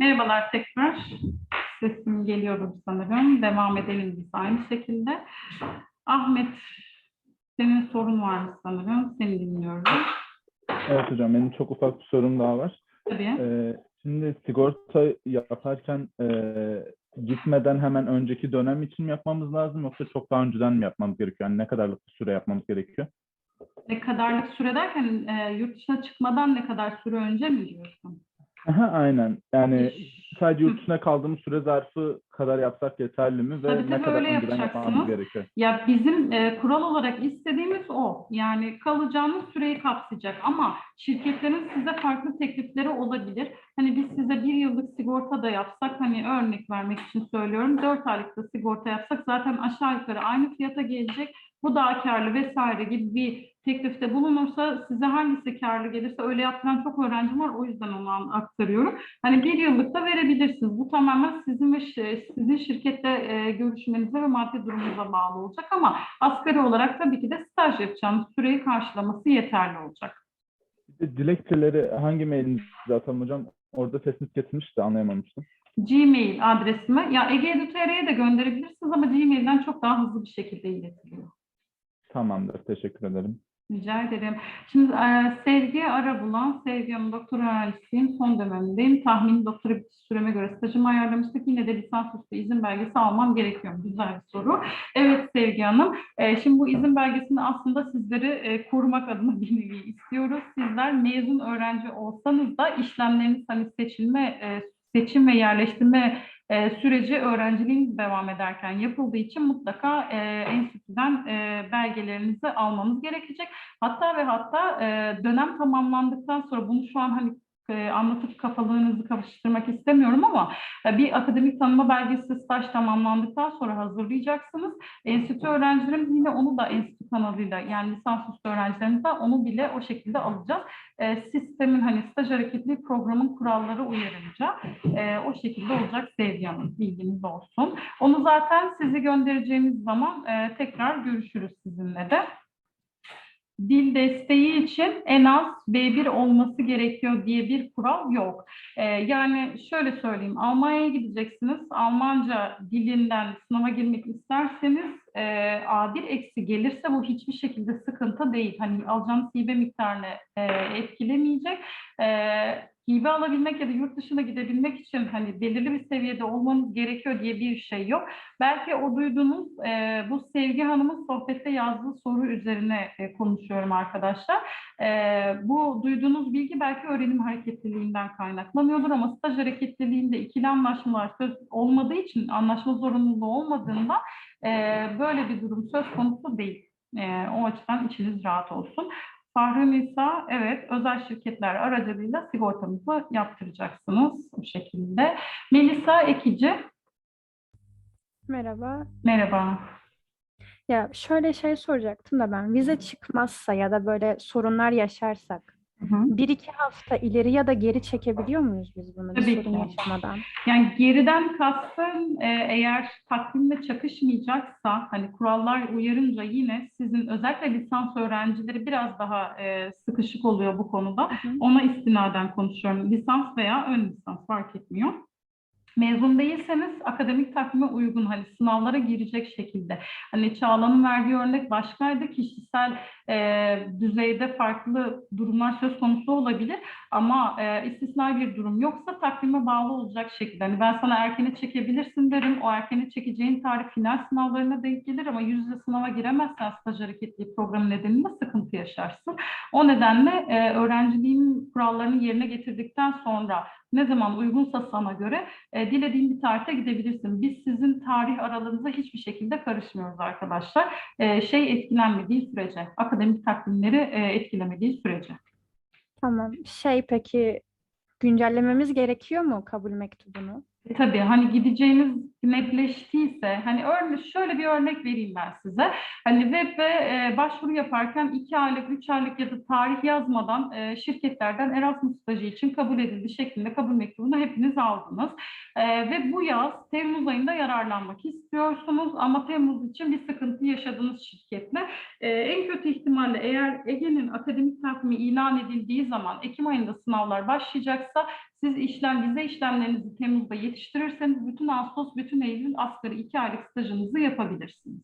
Merhabalar tekrar. Sesim geliyordur sanırım. Devam edelim biz aynı şekilde. Ahmet, senin sorun var mı sanırım? Seni dinliyorum. Evet hocam benim çok ufak bir sorum daha var. Tabii. Ee, şimdi sigorta yaparken e, gitmeden hemen önceki dönem için mi yapmamız lazım yoksa çok daha önceden mi yapmamız gerekiyor? Yani ne kadarlık bir süre yapmamız gerekiyor? Ne kadarlık süre derken e, yurt dışına çıkmadan ne kadar süre önce mi diyorsun? Aha, aynen. Yani sadece yurt dışına kaldığımız süre zarfı kadar yapsak yeterli mi ve Tabii, ne tabii kadar öyle önceden yapmamız gerekiyor? Ya bizim e, kural olarak istediğimiz o. Yani kalacağınız süreyi kapsayacak ama şirketlerin size farklı teklifleri olabilir. Hani biz size bir yıllık sigorta da yapsak hani örnek vermek için söylüyorum. Dört aylık da sigorta yapsak zaten aşağı yukarı aynı fiyata gelecek. Bu daha karlı vesaire gibi bir teklifte bulunursa size hangisi karlı gelirse öyle yaptıran çok öğrencim var. O yüzden onu aktarıyorum. Hani bir yıllık da verebilirsiniz. Bu tamamen sizin ve sizin şirkette e, görüşmenize ve maddi durumunuza bağlı olacak ama asgari olarak tabii ki de staj yapacağınız süreyi karşılaması yeterli olacak. Dilekçeleri hangi mailinize atalım hocam? Orada sesiniz kesilmiş de anlayamamıştım. Gmail adresime ya Ege.tr'ye de gönderebilirsiniz ama Gmail'den çok daha hızlı bir şekilde iletiliyor. Tamamdır. Teşekkür ederim. Rica ederim. Şimdi e, Sevgi Arabulan, Sevgi Hanım doktor öğrencisiyim, son dönemdeyim. Tahmini doktora bitiş süreme göre stajımı ayarlamıştık. Yine de lisansüstü izin belgesi almam gerekiyor? Güzel bir soru. Evet Sevgi Hanım, e, şimdi bu izin belgesini aslında sizleri e, korumak adına bir nevi istiyoruz. Sizler mezun öğrenci olsanız da işlemleriniz hani seçilme, e, seçim ve yerleştirme e, süreci öğrenciliğiniz devam ederken yapıldığı için mutlaka e, enstitüden e, belgelerinizi almanız gerekecek. Hatta ve hatta e, dönem tamamlandıktan sonra bunu şu an hani anlatıp kafalığınızı karıştırmak istemiyorum ama e, bir akademik tanıma belgesi staj tamamlandıktan sonra hazırlayacaksınız. Enstitü öğrencilerimiz yine onu da enstitü kanalıyla yani lisansüstü öğrencilerimizden onu bile o şekilde alacağız. E, sistemin hani staj hareketli programın kuralları uyarınca e, o şekilde olacak Sevgi. Bilginiz olsun. Onu zaten sizi göndereceğimiz zaman e, tekrar görüşürüz sizinle de. Dil desteği için en az B1 olması gerekiyor diye bir kural yok. E, yani şöyle söyleyeyim, Almanya'ya gideceksiniz. Almanca dilinden sınava girmek isterseniz e, A1 eksi gelirse bu hiçbir şekilde sıkıntı değil. Hani alacağınız hibe miktarını e, etkilemeyecek. E, hibe alabilmek ya da yurt dışına gidebilmek için hani belirli bir seviyede olmanız gerekiyor diye bir şey yok. Belki o duyduğunuz e, bu Sevgi Hanım'ın sohbette yazdığı soru üzerine e, konuşuyorum arkadaşlar. E, bu duyduğunuz bilgi belki öğrenim hareketliliğinden kaynaklanıyordur ama staj hareketliliğinde ikili anlaşmalar söz olmadığı için anlaşma zorunluluğu olmadığında e, böyle bir durum söz konusu değil. E, o açıdan içiniz rahat olsun. Fahri Nisa, evet özel şirketler aracılığıyla sigortamızı yaptıracaksınız bu şekilde. Melisa Ekici, Merhaba. merhaba. Ya şöyle şey soracaktım da ben vize çıkmazsa ya da böyle sorunlar yaşarsak Hı hı. bir iki hafta ileri ya da geri çekebiliyor muyuz biz bunu bir Tabii sorun ki. yaşamadan? Yani geriden kastım e, eğer takvimle çakışmayacaksa hani kurallar uyarınca yine sizin özellikle lisans öğrencileri biraz daha e, sıkışık oluyor bu konuda. Hı hı. Ona istinaden konuşuyorum. Lisans veya ön lisans fark etmiyor. Mezun değilseniz akademik takvime uygun hani sınavlara girecek şekilde. Hani Çağla'nın verdiği örnek başkaydı. Kişisel e, düzeyde farklı durumlar söz konusu olabilir. Ama e, istisnai bir durum yoksa takvime bağlı olacak şekilde. Hani ben sana erkene çekebilirsin derim. O erkene çekeceğin tarih final sınavlarına denk gelir ama yüz yüze sınava giremezsen staj hareketli programı nedeniyle sıkıntı yaşarsın. O nedenle e, öğrenciliğin kurallarını yerine getirdikten sonra ne zaman uygunsa sana göre e, dilediğin bir tarihte gidebilirsin. Biz sizin tarih aralığınıza hiçbir şekilde karışmıyoruz arkadaşlar. E, şey etkilenmediği sürece, akademik takvimleri e, etkilemediği sürece. Tamam. Şey peki güncellememiz gerekiyor mu kabul mektubunu? E, Tabii hani gideceğiniz netleştiyse hani örne şöyle bir örnek vereyim ben size. Hani web ve e, başvuru yaparken iki aylık, üç aylık ya da tarih yazmadan e, şirketlerden Erasmus stajı için kabul edildi şeklinde kabul mektubunu hepiniz aldınız. E, ve bu yaz Temmuz ayında yararlanmak istiyorsunuz ama Temmuz için bir sıkıntı yaşadığınız şirketle e, en kötü ihtimalle eğer Ege'nin akademik takvimi ilan edildiği zaman Ekim ayında sınavlar başlayacaksa Siz işlem, vize işlemlerinizi Temmuz'da yetiştirirseniz bütün Ağustos, bütün Eylül asgari iki aylık stajınızı yapabilirsiniz.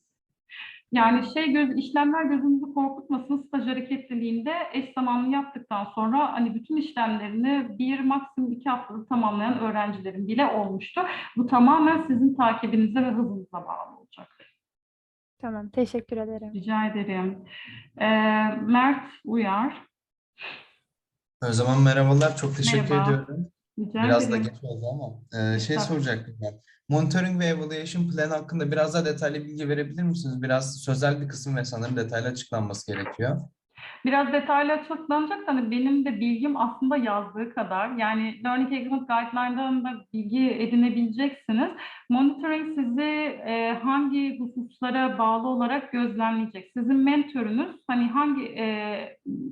Yani şey göz, işlemler gözünüzü korkutmasın. Staj hareketliliğinde eş zamanlı yaptıktan sonra hani bütün işlemlerini bir maksimum iki haftada tamamlayan öğrencilerin bile olmuştu. Bu tamamen sizin takibinize ve hızınıza bağlı olacak. Tamam, teşekkür ederim. Rica ederim. Ee, Mert Uyar. O zaman merhabalar, çok teşekkür Merhaba. ediyorum. Rica Biraz da ederim. geç oldu ama e, şey Tabii. soracaktım ben. Monitoring ve Evaluation Plan hakkında biraz daha detaylı bilgi verebilir misiniz? Biraz sözel bir kısım ve sanırım detaylı açıklanması gerekiyor. Biraz detaylı açıklanacak da hani benim de bilgim aslında yazdığı kadar. Yani Learning Agreement Guideline'dan da bilgi edinebileceksiniz. Monitoring sizi e, hangi hususlara bağlı olarak gözlemleyecek? Sizin mentörünüz hani hangi e,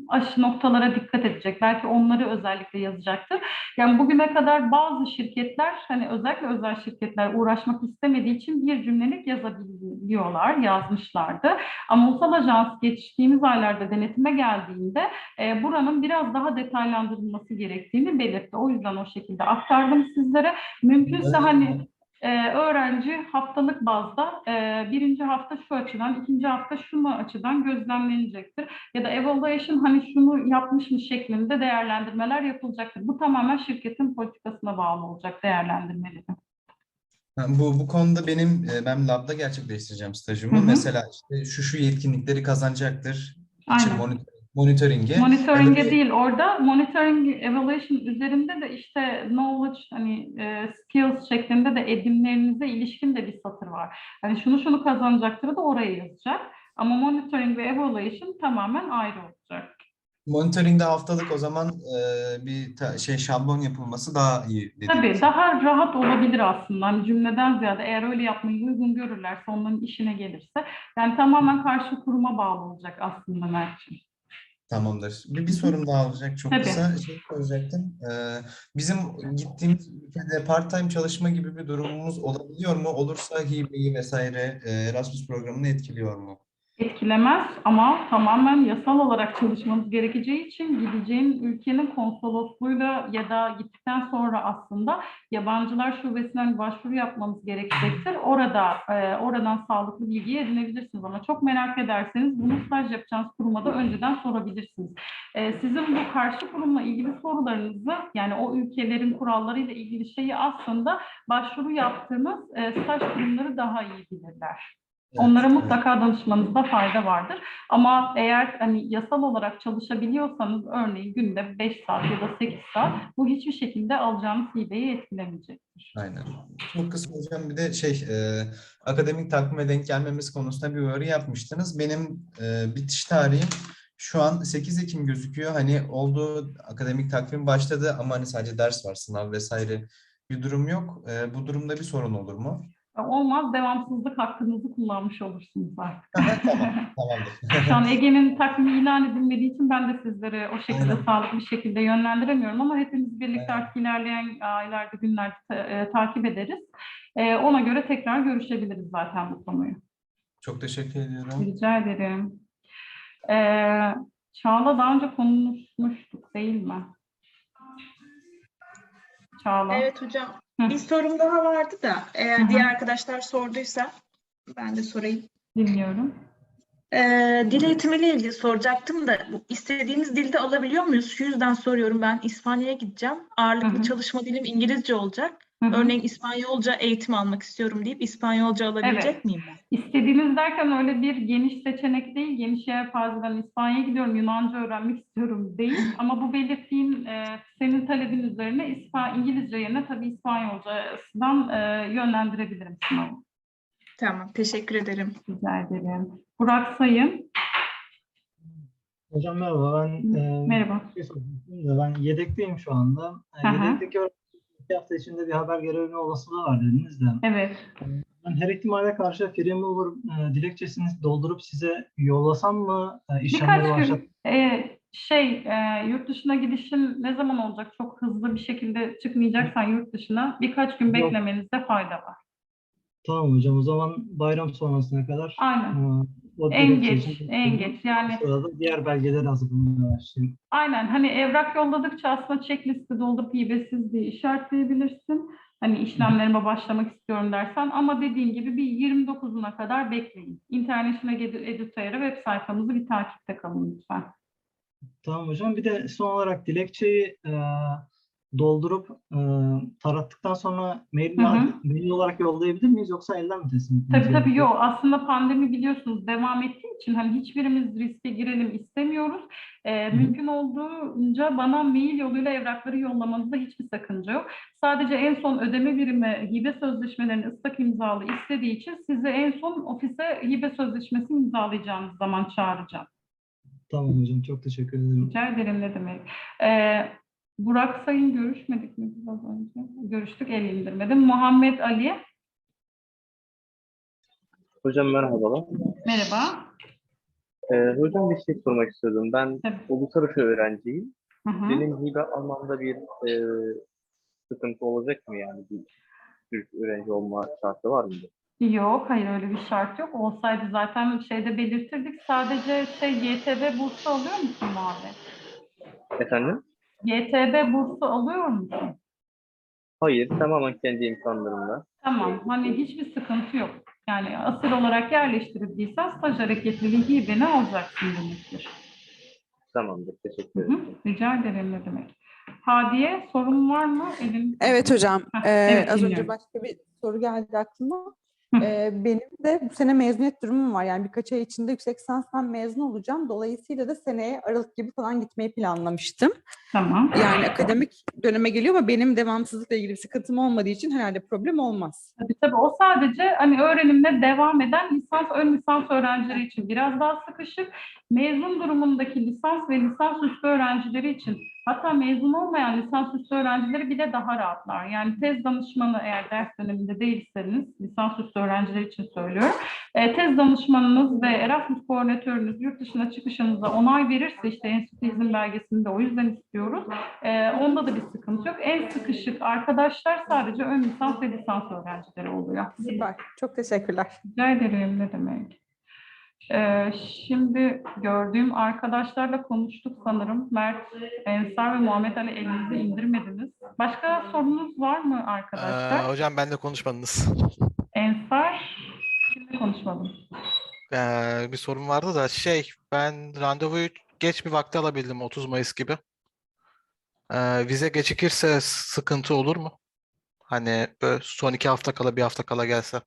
aşı noktalara dikkat edecek? Belki onları özellikle yazacaktır. Yani bugüne kadar bazı şirketler hani özellikle özel şirketler uğraşmak istemediği için bir cümlelik yazabiliyorlar, yazmışlardı. Ama ulusal ajans geçtiğimiz aylarda denetime geldiğinde e, buranın biraz daha detaylandırılması gerektiğini belirtti. O yüzden o şekilde aktardım sizlere. Mümkünse hani e, öğrenci haftalık bazda e, birinci hafta şu açıdan, ikinci hafta şunu açıdan gözlemlenecektir. Ya da evaluation hani şunu yapmış mı şeklinde değerlendirmeler yapılacaktır. Bu tamamen şirketin politikasına bağlı olacak değerlendirmeleri. Bu, bu konuda benim, e, ben labda gerçekleştireceğim stajımı. Hı hı. Mesela işte şu şu yetkinlikleri kazanacaktır. İşte Aynen. monitoring. Monitoring'e da bir- değil orada monitoring evaluation üzerinde de işte knowledge hani e, skills şeklinde de edimlerinize ilişkin de bir satır var. Hani şunu şunu kazanacaktır da oraya yazacak. Ama monitoring ve evaluation tamamen ayrı olacak. Monitoring'de haftalık o zaman e, bir şey şablon yapılması daha iyi Tabii dediğiniz. daha rahat olabilir aslında. Hani cümleden ziyade eğer öyle yapmayı uygun görürlerse onların işine gelirse. Yani tamamen karşı kuruma bağlı olacak aslında Mert'ciğim. Tamamdır. Bir, bir sorum daha olacak çok Tabii. kısa. Şey soracaktım. Ee, bizim gittiğimiz ülkede part-time çalışma gibi bir durumumuz olabiliyor mu? Olursa hibeyi vesaire e, Erasmus programını etkiliyor mu? Etkilemez ama tamamen yasal olarak çalışmanız gerekeceği için gideceğin ülkenin konsolosluğuyla ya da gittikten sonra aslında yabancılar şubesinden başvuru yapmanız gerekecektir. Orada e, oradan sağlıklı bilgiyi edinebilirsiniz ama çok merak ederseniz bunu staj yapacağınız kuruma da önceden sorabilirsiniz. E, sizin bu karşı kurumla ilgili sorularınızı yani o ülkelerin kurallarıyla ilgili şeyi aslında başvuru yaptığınız e, staj kurumları daha iyi bilirler. Onlara mutlaka danışmanızda fayda vardır. Ama eğer hani yasal olarak çalışabiliyorsanız örneğin günde 5 saat ya da 8 saat bu hiçbir şekilde alacağınız hibeyi etkilemeyecektir. Aynen. Çok kısa hocam bir de şey e, akademik takvime denk gelmemesi konusunda bir uyarı yapmıştınız. Benim e, bitiş tarihim şu an 8 Ekim gözüküyor. Hani olduğu akademik takvim başladı ama hani sadece ders var, sınav vesaire bir durum yok. E, bu durumda bir sorun olur mu? Olmaz devamsızlık hakkınızı kullanmış olursunuz artık. Tamam, tamamdır. Şu an Ege'nin takvimi ilan edilmediği için ben de sizleri o şekilde Aynen. sağlıklı bir şekilde yönlendiremiyorum ama hepimiz birlikte Aynen. artık ilerleyen aylarda, günlerde ta- e, takip ederiz. E, ona göre tekrar görüşebiliriz zaten bu konuyu. Çok teşekkür ediyorum. Rica ederim. Ee, Çağla daha önce konuşmuştuk değil mi? Çağla. Evet hocam. Hı. Bir sorum daha vardı da eğer Hı hı. diğer arkadaşlar sorduysa ben de sorayım. Dinliyorum. Ee, dil eğitimiyle ilgili soracaktım da bu istediğimiz dilde alabiliyor muyuz? Şu yüzden soruyorum ben İspanya'ya gideceğim. Ağırlıklı Hı hı. çalışma dilim İngilizce olacak. Hı hı. Örneğin İspanyolca eğitim almak istiyorum deyip İspanyolca alabilecek Evet. miyim ben? İstediğiniz derken öyle bir geniş seçenek değil, geniş yelpazeden İspanya'ya gidiyorum, Yunanca öğrenmek istiyorum değil. Ama bu belirttiğin e, senin talebin üzerine İspa İngilizce yerine tabii İspanyolcadan e, yönlendirebilirim sınavı. Tamam, teşekkür ederim. Rica ederim. Burak Sayın, Hocam merhaba ben e, merhaba. şey ben yedekteyim şu anda. E, Hı hı. yedekteki iki hafta içinde bir haber görevli olasılığı var dediniz de. Evet. Ben her ihtimale karşı free mover e, dilekçesini doldurup size yollasam mı e, işlemleri Birkaç başlat? gün e, şey e, yurt dışına gidişin ne zaman olacak? Çok hızlı bir şekilde çıkmayacaksan yurt dışına birkaç gün beklemenizde fayda var. Tamam hocam o zaman bayram sonrasına kadar Aynen. e, o En geç, en geç. Yani sırada diğer belgeleri hazırlamaya başlayayım. Aynen hani evrak yolladıkça aslında checklisti doldurup hibesiz diye işaretleyebilirsin. Hani işlemlerime başlamak istiyorum dersen ama dediğim gibi bir 29'una kadar bekleyin. International Edu- Edutair'a web sayfamızı bir takipte kalın lütfen. Tamam hocam. Bir de son olarak dilekçeyi e, doldurup e, tarattıktan sonra mail, Hı hı. mail olarak yollayabilir miyiz yoksa elden mi teslim etmemiz Tabii tabii yok. Aslında pandemi biliyorsunuz devam ettiği için hani hiçbirimiz riske girelim istemiyoruz. Hı. mümkün olduğunca bana mail yoluyla evrakları yollamanızda hiçbir sakınca yok. Sadece en son ödeme birimi hibe sözleşmelerini ıslak imzalı istediği için sizi en son ofise hibe sözleşmesi imzalayacağınız zaman çağıracağım. Tamam hocam. Çok teşekkür ederim. Rica ederim ne demek. Ee, Burak Sayın görüşmedik mi biraz önce? Görüştük el indirmedim. Muhammed Ali Hocam merhabalar. merhaba. Ee, hocam bir şey sormak istiyordum. Ben Tabii. uluslararası öğrenciyim. Hı hı. Benim hibe almamda bir e, sıkıntı olacak mı yani? Bir Türk öğrenci olma şartı var mı? Yok, hayır öyle bir şart yok. Olsaydı zaten şeyde belirtirdik. Sadece şey YTB bursu alıyor musun Muhammed? Efendim? YTB bursu alıyor musun? Hayır, tamamen kendi imkanlarımla. Tamam, hani hiçbir sıkıntı yok. Yani asıl olarak yerleştirildiysen staj hareketliliği hibeni alacaksın demektir. Tamamdır, teşekkür Hı hı, ederim. Rica ederim ne demek. Hadiye sorun var mı? Elin... Evet hocam. Heh, Ee, evet, az önce dinliyorum. başka bir soru geldi aklıma. Ee, benim de bu sene mezuniyet durumum var. Yani birkaç ay içinde yüksek lisanstan mezun olacağım. Dolayısıyla da seneye Aralık gibi falan gitmeyi planlamıştım. Tamam. Yani akademik döneme geliyor ama benim devamsızlıkla ilgili bir sıkıntım olmadığı için herhalde problem olmaz. Tabii tabii o sadece hani öğrenimle devam eden lisans, ön lisans öğrencileri için biraz daha sıkışık. Mezun durumundaki lisans ve lisans üstü öğrencileri için hatta mezun olmayan lisans üstü öğrencileri bile daha rahatlar. Yani tez danışmanı eğer ders döneminde değilseniz lisans üstü öğrenciler için söylüyorum. E, tez danışmanınız ve Erasmus koordinatörünüz yurt dışına çıkışınıza onay verirse işte enstitü izin belgesini de o yüzden istiyoruz. E, onda da bir sıkıntı yok. En sıkışık arkadaşlar sadece ön lisans ve lisans öğrencileri oluyor. Süper. Çok teşekkürler. Rica ederim ne demek. Ee, şimdi gördüğüm arkadaşlarla konuştuk sanırım. Mert, Ensar ve Muhammed Ali elinizi indirmediniz. Başka sorunuz var mı Ee, arkadaşlar? hocam benle konuşmadınız. Ensar, kimle konuşmadım? Ee, bir sorun vardı da şey ben randevuyu geç bir vakte alabildim 30 Mayıs gibi. Ee, vize gecikirse sıkıntı olur mu? Hani böyle son iki hafta kala bir hafta kala gelse.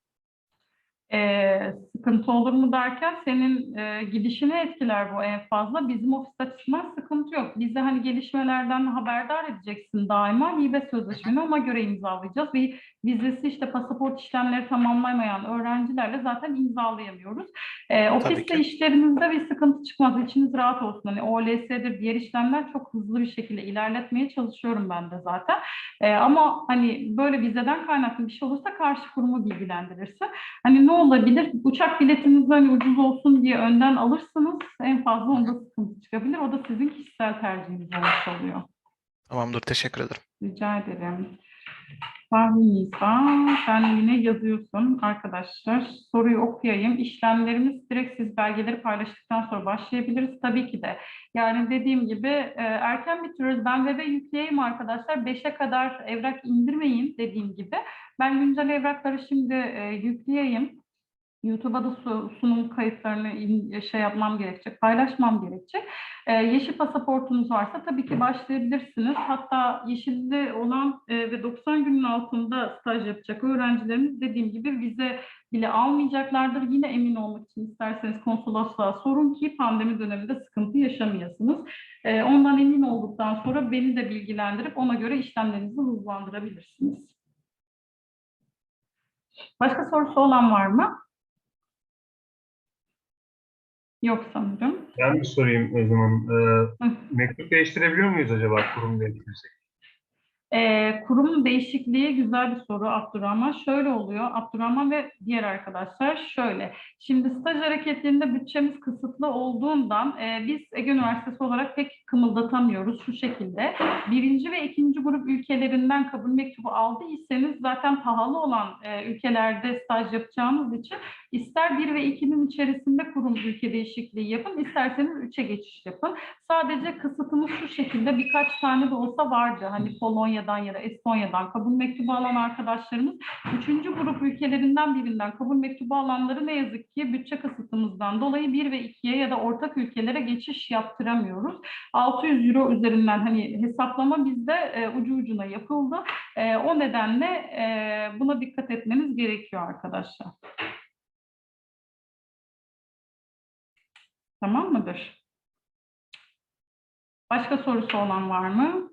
Ee, sıkıntı olur mu derken senin e, gidişini etkiler bu en fazla. Bizim ofis açısından sıkıntı yok. Bize hani gelişmelerden haberdar edeceksin daima. Hibe sözleşmeni ona göre imzalayacağız ve vizesi işte pasaport işlemleri tamamlamayan öğrencilerle zaten imzalayamıyoruz. Ee, ofiste işlerinizde bir sıkıntı çıkmaz. İçiniz rahat olsun. Hani OLS'dir, diğer işlemler çok hızlı bir şekilde ilerletmeye çalışıyorum ben de zaten. Ee, ama hani böyle vizeden kaynaklı bir şey olursa karşı kurumu bilgilendirirsin. Hani ne olabilir? Uçak biletiniz hani ucuz olsun diye önden alırsınız. En fazla onda sıkıntı çıkabilir. O da sizin kişisel tercihiniz olmuş oluyor. Tamamdır teşekkür ederim. Rica ederim. Fahri Nisa, sen yine yazıyorsun arkadaşlar. Soruyu okuyayım. İşlemlerimiz direkt siz belgeleri paylaştıktan sonra başlayabiliriz. Tabii ki de. Yani dediğim gibi e, erken bitiriyoruz. Ben web'e yükleyeyim arkadaşlar. 5'e kadar evrak indirmeyin dediğim gibi. Ben güncel evrakları şimdi e, yükleyeyim. YouTube'a da su- sunum kayıtlarını şey yapmam gerekecek, paylaşmam gerekecek. Ee, yeşil pasaportunuz varsa tabii ki başlayabilirsiniz. Hatta yeşilde olan e, ve 90 günün altında staj yapacak öğrencilerimiz dediğim gibi vize bile almayacaklardır. Yine emin olmak için isterseniz konsolosluğa sorun ki pandemi döneminde sıkıntı yaşamayasınız. Ee, ondan emin olduktan sonra beni de bilgilendirip ona göre işlemlerinizi hızlandırabilirsiniz. Başka sorusu olan var mı? Yok sanırım. Ben bir sorayım o zaman. Ee, mektup değiştirebiliyor muyuz acaba kurum değiştirirsek? Ee, kurum değişikliği güzel bir soru Abdurrahman. Şöyle oluyor Abdurrahman ve diğer arkadaşlar şöyle. Şimdi staj hareketlerinde bütçemiz kısıtlı olduğundan e, biz Ege Üniversitesi olarak pek kımıldatamıyoruz şu şekilde. Birinci ve ikinci grup ülkelerinden kabul mektubu aldıysanız zaten pahalı olan e, ülkelerde staj yapacağınız için ister bir ve ikinin içerisinde kurum ülke değişikliği yapın, isterseniz üçe geçiş yapın. Sadece kısıtımız şu şekilde birkaç tane de olsa vardı. Hani Polonya'dan ya da Estonya'dan kabul mektubu alan arkadaşlarımız Üçüncü grup ülkelerinden birinden kabul mektubu alanları ne yazık ki bütçe kısıtımızdan dolayı bir ve ikiye ya da ortak ülkelere geçiş yaptıramıyoruz. 600 euro üzerinden hani hesaplama bizde e, ucu ucuna yapıldı. E, o nedenle e, buna dikkat etmeniz gerekiyor arkadaşlar. Tamam mıdır? Başka sorusu olan var mı?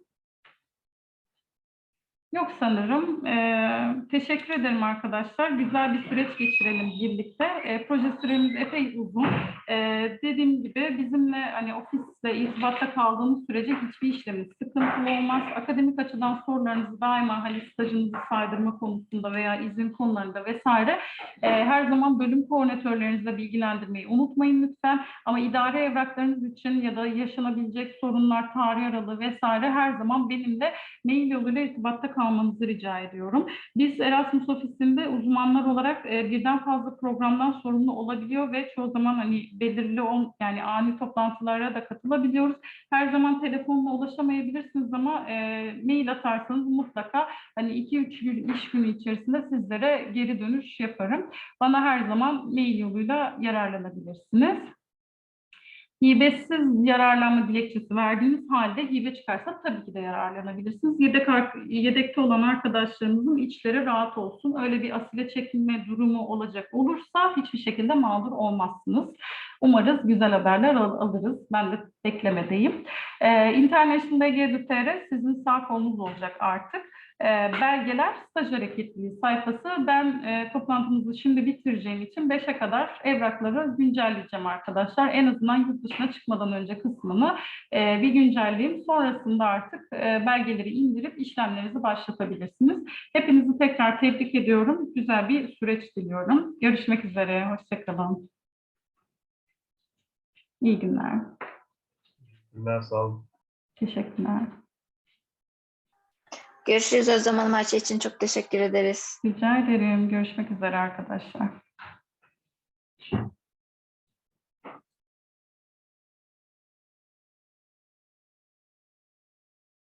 Yok sanırım. Ee, teşekkür ederim arkadaşlar. Güzel bir süreç geçirelim birlikte. Ee, proje süremiz epey uzun. Ee, dediğim gibi bizimle hani ofisle irtibatta kaldığımız sürece hiçbir işlemimiz sıkıntılı olmaz. Akademik açıdan sorularınızı daima hani stajınızı saydırma konusunda veya izin konularında vesaire e, her zaman bölüm koordinatörlerinizle bilgilendirmeyi unutmayın lütfen. Ama idare evraklarınız için ya da yaşanabilecek sorunlar, tarih aralığı vesaire her zaman benimle mail yoluyla irtibatta kalmanızı rica ediyorum. Biz Erasmus ofisinde uzmanlar olarak e, birden fazla programdan sorumlu olabiliyor ve çoğu zaman hani belirli ol, yani ani toplantılara da katılabiliyoruz. Her zaman telefonla ulaşamayabilirsiniz ama e, mail atarsanız mutlaka hani 2-3 gün iş günü içerisinde sizlere geri dönüş yaparım. Bana her zaman mail yoluyla yararlanabilirsiniz. Hibesiz yararlanma dilekçesi verdiğiniz halde hibe çıkarsa tabii ki de yararlanabilirsiniz. Yedek, yedekte olan arkadaşlarımızın içleri rahat olsun. Öyle bir asile çekilme durumu olacak olursa hiçbir şekilde mağdur olmazsınız. Umarız güzel haberler al- alırız. Ben de beklemedeyim. Ee, International EG.tr sizin sağ kolunuz olacak artık. Ee, belgeler staj hareketliliği sayfası. Ben e, toplantımızı şimdi bitireceğim için 5'e kadar evrakları güncelleyeceğim arkadaşlar. En azından yurt dışına çıkmadan önce kısmını e, bir güncelleyeyim. Sonrasında artık e, belgeleri indirip işlemlerinizi başlatabilirsiniz. Hepinizi tekrar tebrik ediyorum. Güzel bir süreç diliyorum. Görüşmek üzere. Hoşçakalın. İyi günler. Günler sağ olun. Teşekkürler. Görüşürüz o zaman her için çok teşekkür ederiz. Rica ederim. Görüşmek üzere arkadaşlar.